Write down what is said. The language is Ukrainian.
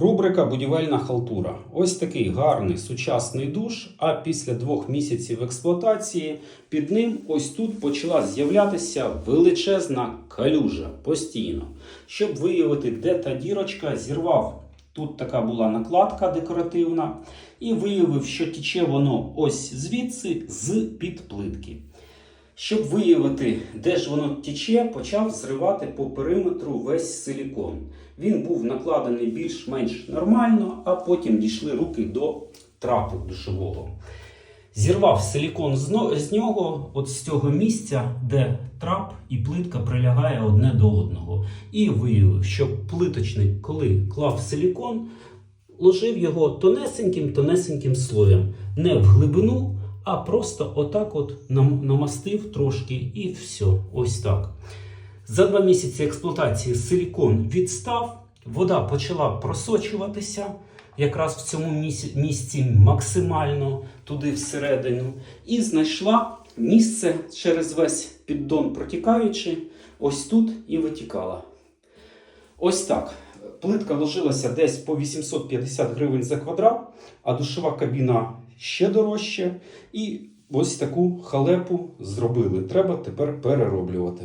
Рубрика Будівельна халтура. Ось такий гарний сучасний душ. А після двох місяців експлуатації під ним ось тут почала з'являтися величезна калюжа постійно. Щоб виявити, де та дірочка, зірвав. Тут така була накладка декоративна, і виявив, що тіче воно ось звідси з під плитки. Щоб виявити, де ж воно тече, почав зривати по периметру весь силікон. Він був накладений більш-менш нормально, а потім дійшли руки до трапу душового. Зірвав силікон з, нього, от з цього місця, де трап і плитка прилягає одне до одного. І виявив, що плиточник, коли клав силікон, ложив його тонесеньким-тонесеньким слоєм, не в глибину, а просто отак от намастив трошки і все. Ось так. За два місяці експлуатації силікон відстав, вода почала просочуватися якраз в цьому місці, максимально туди всередину, і знайшла місце через весь піддон протікаючи, ось тут і витікала. Ось так. Плитка ложилася десь по 850 гривень за квадрат, а душова кабіна ще дорожче. І ось таку халепу зробили. Треба тепер перероблювати.